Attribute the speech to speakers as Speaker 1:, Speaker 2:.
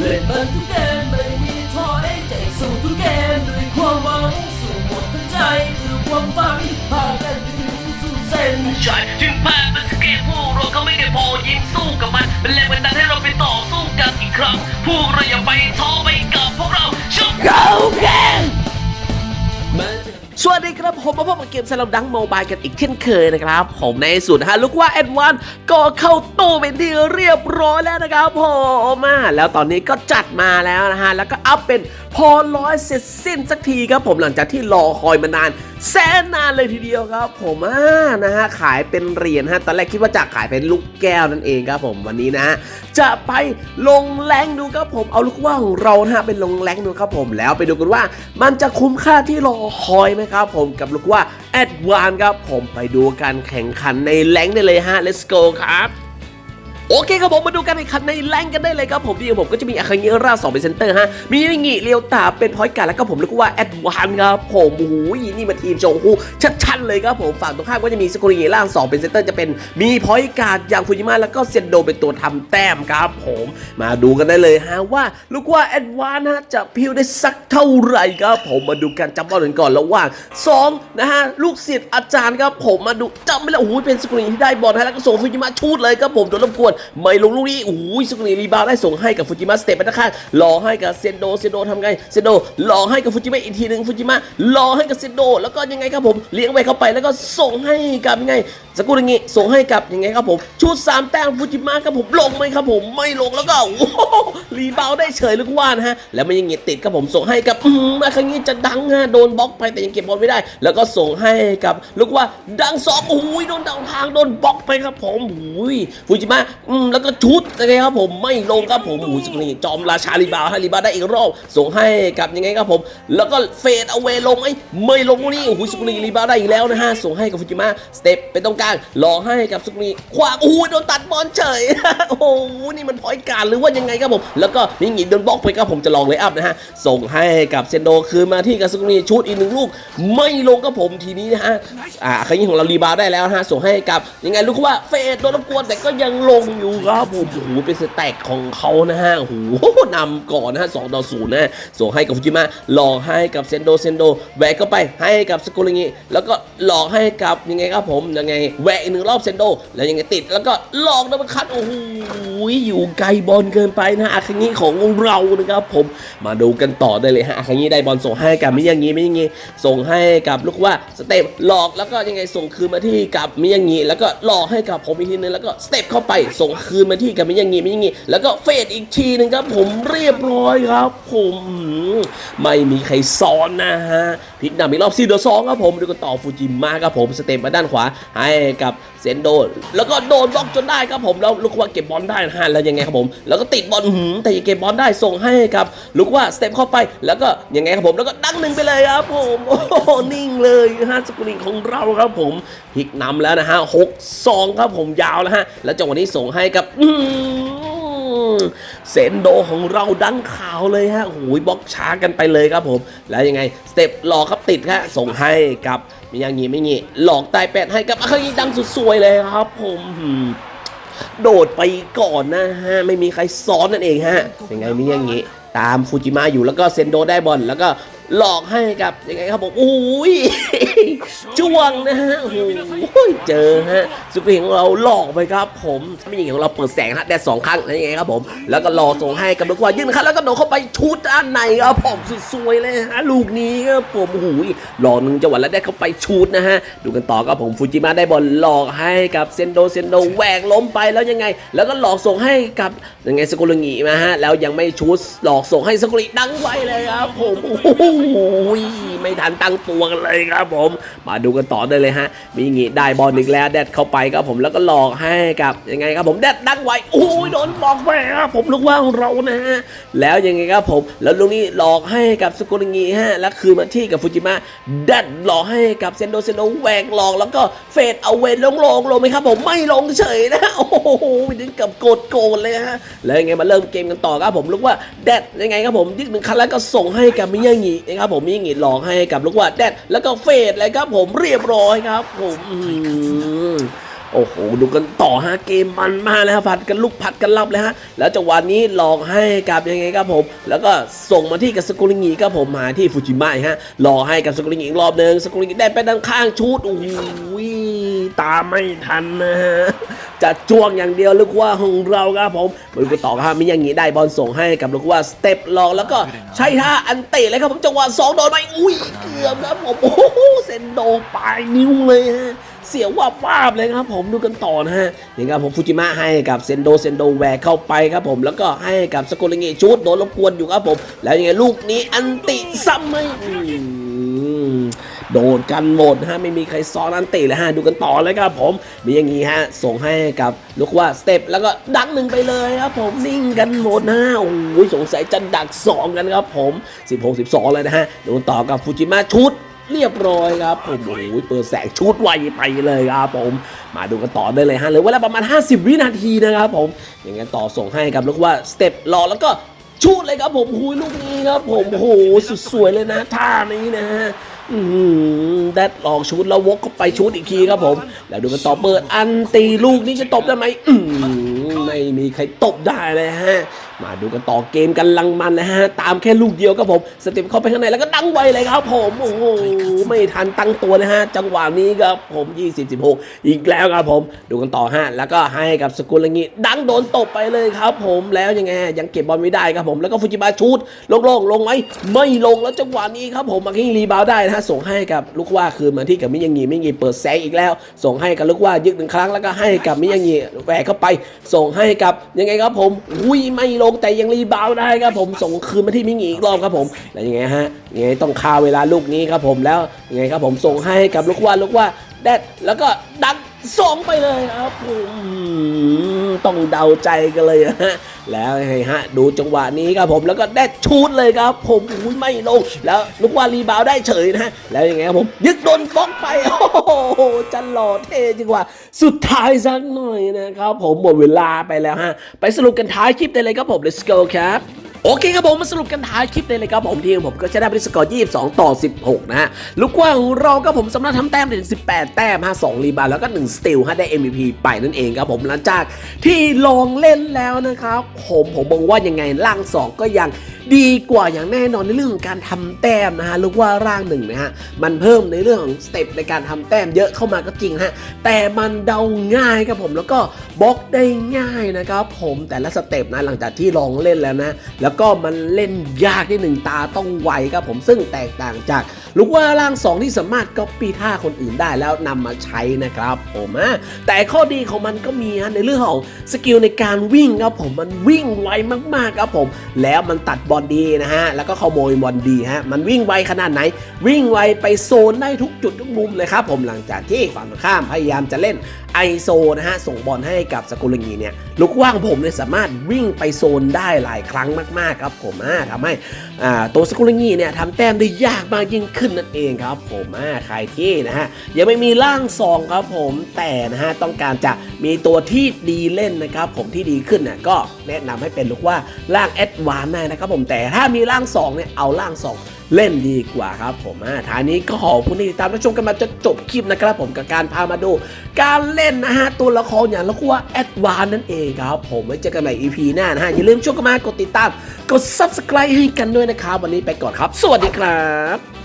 Speaker 1: เล่นมันทุกเกมไม่มีท้อได้ใจสู้ทุกเกมด้วยความหวังสู้หมดทั้งใจคือความฝันพากันไปถึงสู่เส้น
Speaker 2: ชัยถึงแพ้เป็นสเกตพวกเราไม่ได้พอยิ้มสู้กับมันเป็นแรงบันดาล
Speaker 3: ผมมาพบกับเกมสลับดังโมบายกันอีกเช่นเคยนะครับ ผมในสุดฮะลูกว่าแอดวานก็เข้าตู้เป็นที่เรียบร้อยแล้วนะครับผมมาแล้วตอนนี้ก็จัดมาแล้วนะฮะ แล้วก็อัพเป็นพอร้อยเสร็จสิ้นสักทีครับผมหลังจากที่รอคอยมานาน แสนนานเลยทีเดียวครับ ผมอ่านะฮะขายเป็นเหรียญฮะตอนแรกคิดว่าจะขายเป็นลูกแก้วนั่นเองครับผมวันนี้นะจะไปลงแรงดูครับผมเอาลูกว่าของเราฮะเป็นลงแรงดูครับผมแล้วไปดูกันว่า มันจะคุ้มค่าที่รอคอยไหมครับผมกับลูกว่าแอดวานครับผมไปดูการแข่งขันในแรงได้เลยฮะ let's go ครับ โอเคครับผมมาดูการแข่งขันในแรงกันได้เลยครับผมที่ผมก็จะมีอาคาเงร่าสองเป็นเซนเตอร์ฮะ มีนิงิเรียวตาเป็นพอยต์การ์ดแล้วก็ผมเรียกว่าแอดวานครับผมโอ้โหนี่มาทีมโจงคูชัดๆเลยครับผมฝั่งตรงข้ามก็จะมีสกุลเงร่าสองเป็นเซนเตอร์จะเป็นมีพอยต์การ์ดอย่างฟูจิมะแล้วก็เซนโดเป็นตัวทำแต้มครับ ผมมาดูกันได้เลยฮะว่าลูกว่าแอดวานฮะจะพิวได้สักเท่าไหร่ครับผมมาดูการจับบอลกันก่อนระหว่างสองนะฮะลูกศิษย์อาจารย์ครับผมมาดูจำไม่ได้โอ้โหเป็นสกุลเงที่ได้บอลฮะแล้วก็ส่งฟูจิมะชูดเลยครับผมโดนรบกวนไม่ลงลูกนี้โอ้ยสุกุนิรีบาวได้ส่งให้กับฟูจิมะสเตปไปด้าข้างรอให้กับเซนโดเซนโดทำไงเซนโดรอให้กับฟูจิมะอีกทีหนึ่งฟูจิมะรอให้กับเซนโด แล้วก็ยังไงครับผมเลี้ยงไปเข้าไปแล้วก็ส่งให้กับยังไงสกุลงี้ส่งให้กับยังไงครับผมชุดสามแต้มฟูจิมะครับผมลงไหมครับผมไม่ลงแล้วก็รีบาวได้เฉยลูกว่านะฮะแล้วมันยังงี้ติดครับผมส่งให้กับอืมอาครั้งนี้จะดังฮะโดนบล็อกไปแต่ยังเก็บบอลไม่ได้ แล้วก็ส่งให้กับลูกว่าดังสองโอ้ยโดนดังทางโดนบล็อกไปครับผมโอ้ยฟูจิมะอืมแล้วก็ชุดนะครับผมไม่ลงครับผมโอ้ยสกุลงี้จอมราชารีบาวให้รีบาวได้อีกรอบส่งให้กับยังไงครับผม แล้วก็เฟดเอาเวลงไอ้ไม่ลงนี่โอ้โหสกุลงี้รีบาวได้อีกแล้วนะฮะส่งให้กับฟูจิมะสเต็ปเป็นตรงกลางรอให้กับสกุลงี้ขวางโอ้ยโดนตัดบอลเฉยโอ้โหนี่มันพอยการหรือว่ายังไงครับผม แล้วก็นี่หงีโดนบล็อกไปครับผมจะลองเลยอัพนะฮะส่งให้กับเซนโดคืนมาที่กับสกุลงี้ชุดอีกหนึ่งลูก ไม่ลงครับผมทีนี้นะฮะอ่าครั้งนี้ของเรารีบาวได้แล้วนะฮะส่งให้กับยังไงลูกว่าเฟดโดนรบกวนแต่ก็ยังลงอยู่ครับผมโอ้โหเป็นสแต็กของเขานะฮะโอ้โหนำก่อนนะฮะสองต่อศูนย์นะส่งให้กับฟูจิมะหลอกให้กับเซนโดเซนโดแหวกเข้าไปให้กับสกุลงี้แล้วก็หลอกให้กับยังไงครับผมยังไงแหวกอีกหนึ่งรอบเซนโด แล้วยังไงติด แล้วก็หลอกนะมันคัดโอ้โหอยู่ไกลบอลเกินไปนะอาคังนี้ของเรานะครับผมมาดูกันต่อได้เลยฮะอาคังนี้ได้บอลส่งให้กับมิยังงี้มิยังงี้ส่งให้กับลูกว่าสเต็ปหลอกแล้วก็ยังไงส่งคืนมาที่กับมิยังงี้แล้วก็หลอกให้กับผมอีกทีนึงแล้วก็สเต็ปเข้าไปส่งคืนมาที่กับมิยังงี้มิยังงี้แล้วก็เฟดอีกทีนึงครับ ผมเรียบร้อยครับ ผมไม่มีใครซ้อนนะฮะพลิกนำอีกรอบซีเดอร์สองครับผมดูกันต่อฟูจิมะครับผมสเต็ปมาด้านขวาให้กับเซนโดแล้วก็โดนบล็อกจนได้ครับผมแล้วลูกว่าเก็บบอลได้นะฮะแล้วยังไงครับผม แล้วก็ติดบอลหืมแต่ยังเก็บบอลได้ส่งให้กับลูกว่าสเต็ปเข้าไป แล้วก็ยังไงครับผมแล้วก็ดังหนึ่งไปเลยครับผมโอ้โหนิ่งเลยฮะสกุลิงของเราครับผมพลิกนำแล้วนะฮะหกสองครับผมยาวแล้วฮะแล้วจังหวะนี้ส่งให้กับเซนโดของเราดังข่าวเลยฮะโอ้ยบล็อกช้ากันไปเลยครับผม แล้วยังไง สเต็ปหลอกครับติดฮะส่งให้กับมีอย่างงี้ไม่งี้หลอกตายแปดให้กับอาคายิดังสุดสวยเลยครับผมหืมโดดไปก่อนนะฮะ ไม่มีใครซ้อนนั่นเองฮะยังไงมีอย่างงี้ ตามฟูจิมะอยู่แล้วก็เซนโดได้บอลแล้วก็หลอกให้กับยังไงครับผมโอ้ย จ้วงนะฮะโอ้โหเจอฮะสุดของเราหลอกไปครับ ผมไม่ย่างของเราเปิดแสงฮะแดดสองครั้งแล้วยังไงครับผม แล้วก็รอส่งให้กับลูกว่ายื่นครับแล้วก็โดดเข้าไปชุดด้านในครับผมสุดสวยเลยฮะลูกนี้ครับผมโอ้โหหลอกหนึ่งจังหวะแล้วได้เข้าไปชุดนะฮะดูกันต่อครับผมฟูจิมะได้บอลหลอกให้กับเซนโดเซนโดแหวกล้มไปแล้วยังไง แล้วก็หลอกส่งให้กับยังไงสกุลงีมาฮะแล้วยังไม่ชุดหลอกส่งให้สกุลิดังไวเลยครับผมโอ้โหไม่ทันตั้งตัวกันเลยครับผมมาดูกันต่อได้เลยฮะ มีงี้ได้บอลอีกแล้วแดดเข้าไปครับผมแล้วก็หลอกให้กับยังไงครับผมแดดดังไว้โอ้ยโดนบอกไปครับผมลูกว่าของเรานะฮะแล้วยังไงครับผมแล้วลูกนี้หลอกให้กับสกุลงีฮะแล้วคืนมาที่กับฟูจิมะแดดหลอกให้กับเซนโดเซนโดแหวกหลอกแล้วก็เฟดเอาเวนลงลงลงไหมครับผมไม่ลงเฉยนะโอ้โหถึงกับโกรธโกรธเลยฮะแล้วยังไงมาเริ่มเกมกันต่อครับผมลูกว่าแดดยังไงครับผมยึดหนึ่งคันแล้วก็ส่งให้กับมิยางินะครับผมมิยางิหลอกให้กับลูกว่าแดดแล้วก็เฟดเลยครับผมมเรียบร้อยครับผมอืมโอ้โหดูกันต่อฮะเกมมันมากเลยฮะผัดกันลุกผัดกันรับเลยฮะแล้วจังหวะนี้ลองให้กับยังไงครับผม แล้วก็ส่งมาที่กับสกุลิงีครับผมมาที่ฟูจิมะฮะรอให้กับสกุลิงีอีกรอบหนึ่งสกุลิงีได้ไปด้านข้างชุดโอ้โห ตามไม่ทันนะฮะจะจ้วงอย่างเดียวลูกว่าของเราครับผมมาดูกันต่อครับมิยังงี้ได้บอลส่งให้กับลูกว่าสเต็ปลองแล้วก็ใช้ท่าอันเตะเลยครับผมจังหวะสองโดนไปอุ้ยเกือบครับผมโอ้โหเซนโดปลายนิ้วเลยฮะเสียว่าป้าบเลยครับผมดูกันต่อนะฮะนี่ครับผมฟูจิมะให้กับเซนโดเซนโดแหวกเข้าไปครับผมแล้วก็ให้กับสกุลเงชุดโดนรบกวนอยู่ครับผม แล้วยังไงลูกนี้อันติซ้ำไม่อืม โดนกันหมดฮะไม่มีใครซ้อนอันติเลยฮะดูกันต่อเลยครับผมมีอย่างงี้ฮะส่งให้กับลูกว่าสเต็ปแล้วก็ดักหนึ่งไปเลยครับผมนิ่งกันหมดนะฮะโอ้ยสงสัยจะดักสองกันครับผม 16 12 เลยนะฮะดูต่อกับฟูจิมะชุดเรียบร้อยครับผมโอ้โหเปิดแสงชุดไวไปเลยครับผม มาดูกันต่อได้เลยฮะเหลือเวลาประมาณ 50 วินาทีนะครับผมอย่างงั้นต่อส่งให้กับลูกว่าสเต็ปรอแล้วก็ชุดเลยครับผมหุยลูกนี้ครับผมโอ้โหสุดสวยเลยนะท่านี้นะฮะ แดดลองชุดแล้ววกเข้าไปชุดอีกทีครับผม แล้วดูกันต่อเปิดอันตีลูกนี้จะตบได้ไหมไม่มีใครตบได้เลยฮะ มาดูกันต่อเกมกันลังมันนะฮะ ตามแค่ลูกเดียวครับผมสเต็ปเข้าไปข้างในแล้วก็ดังไวเลยครับผมโอ้โหไม่ทันตั้งตัวนะฮะ จังหวะนี้ครับผม 20 16 อีกแล้วครับผม ดูกันต่อฮะแล้วก็ให้กับสกุลงี้ดังโดนตบไปเลยครับผมแล้วยังไงยังเก็บบอลไม่ได้ครับผมแล้วก็ฟูจิบะชูดโล่งลงไหมไม่ลงแล้วจังหวะนี้ครับผมมาคิงรีบาวได้นะฮะส่งให้กับลูกว่าคืนมาที่กับมิยังงีมิยังงีเปิดแซงอีกแล้ว ส่งให้กับลูกว่ายึกหนึ่งครั้งแล้วก็ให้กับมิยังงีแหวกเข้าไป ส่งให้กับยังไงครับผมอุ้ยไม่ลงแต่ยังรีบาวได้ครับผมส่งคืนมาที่มิงอีกรอบครับผมแล้วยังไงฮะยังไงต้องคาเวลาลูกนี้ครับผมแล้วยังไงครับผมส่งให้กับลูกว่าลูกว่าแดดแล้วก็ดัง สองไปเลยครับผมต้องเดาใจกันเลยฮะแล้วยังไงฮะ ดูจังหวะนี้ครับผมแล้วก็ได้ชูดเลยครับ ผมอุ้ยไม่ลงแล้วลูกว่ารีบาวได้เฉยนะ แล้วยังไงครับผม ยึดโดนบล็อกไป โอ้โหจะหล่อเท่จริงว่า สุดท้ายสักหน่อยนะครับ ผมหมดเวลาไปแล้วฮะ ไปสรุปกันท้ายคลิปได้เลยครับผม let's go ครับ โอเคครับผมมาสรุปกันท้ายคลิปเลยเลยครับผมทีมผมก็ชนะได้ไปที่สกอร์22 ต่อ 16 นะฮะลูกกว้างของเราก็ผมสำหรับทำแต้มถึง18 แต้มฮะ2รีบาวด์แล้วก็ 1 สติลฮะได้ MVP ไปนั่นเองครับผมหลังจากที่ลองเล่นแล้วนะครับผมผมมองว่ายังไงร่าง 2 ก็ยัง ดีกว่าอย่างแน่นอนในเรื่องของการทำแต้มนะฮะรู้ว่าร่างหนึ่งนะฮะมันเพิ่มในเรื่องของสเต็ปในการทำแต้มเยอะเข้ามาก็จริงฮะแต่มันเดาง่ายครับผมแล้วก็บล็อกได้ง่ายนะครับผมแต่ละสเต็ปนะหลังจากที่ลองเล่นแล้วนะ แล้วก็มันเล่นยากที่หนึ่งตาต้องไวครับผมซึ่งแตกต่างจากลูกว่าร่าง 2 ที่สามารถก๊อปปี้ท่าคนอื่นได้แล้วนำมาใช้นะครับผมอะแต่ข้อดีของมันก็มีฮะในเรื่องของสกิลในการวิ่งครับผมมันวิ่งไวมากๆครับผม แล้วมันตัดบอลดีนะฮะแล้วก็ขโมยบอลดีฮะมันวิ่งไวขนาดไหน วิ่งไวไปโซนได้ทุกจุดทุกมุมเลยครับผมหลังจากที่ฝั่งตรงข้ามพยายามจะเล่นไอโซนะฮะส่งบอลให้กับสกุลงีเนี่ยลูกว่างผมเนี่ยสามารถวิ่งไปโซนได้หลายครั้งมากๆครับผมอ่าทำให้อ่าตัวสกุลงีเนี่ยทำแต้มได้ยากมากยิ่งขึ้นนั่นเองครับ ผมใครที่นะฮะยังไม่มีร่างซองครับผมแต่นะฮะต้องการจะมีตัวที่ดีเล่นนะครับ ผมที่ดีขึ้นน่ะก็แนะนำให้เป็นลูกว่าร่างแอดวานได้นะครับ ผมแต่ถ้ามีร่างสองเนี่ยเอาร่างสองเล่นดีกว่าครับผมอ่าทานี้ก็ขอบคุณที่ติดตามรับชมกันมาจนจบคลิปนะครับผมกับการพามาดู การเล่นนะฮะตัวละครอย่างละครแอดวานนั่นเองครับ ผมไว้เจอกันใหม่ EP หน้านะฮะอย่าลืมช่วยกันมากดติดตาม กด Subscribe ให้กันด้วยนะครับ วันนี้ไปก่อนครับ สวัสดีครับ